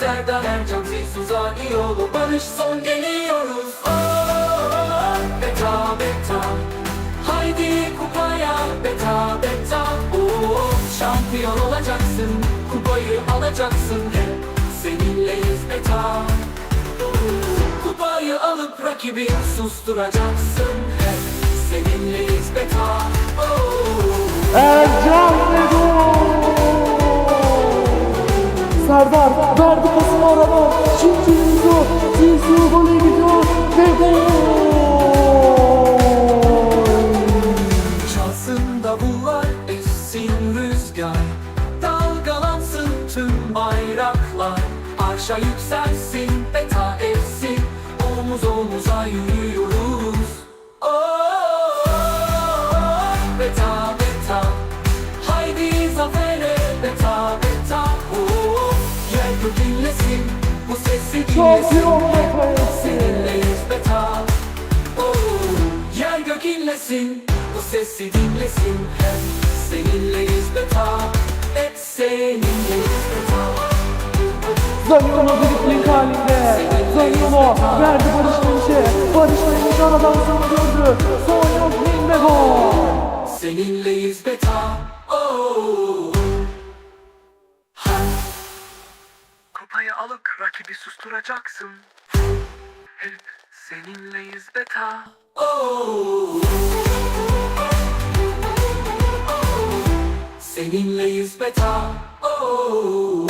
Serdar Ercan Zeysu Zaniyoğlu Barış son geliyoruz. Oh, Beta beta. Haydi kupaya beta beta. Oh, Şampiyon olacaksın Kupayı alacaksın hep. Seninleyiz beta. Kupayı alıp rakibi susturacaksın hep. Seninleyiz beta. Oh. Ercan Serdar verdi pasını arada Şimdi Zizou Zizou gole gidiyor ve gol! Çalsın davullar, essin rüzgar Dalgalansın tüm bayraklar. Arşa yükselsin, beta etsin Omuz omuza yürüyoruz Şampiyon Oh, Yer gök inlesin Bu sesi dinlesin Hep seninleyiz beta Hep seninleyiz beta Zaniolo dripling halinde Zaniolo verdi Barış Menç'e Barış Menç aradan sonra döndü Son yok gol Seninleyiz beta Oh alıp rakibi susturacaksın. Hep seninleyiz beta. Oh Seninleyiz beta. Oh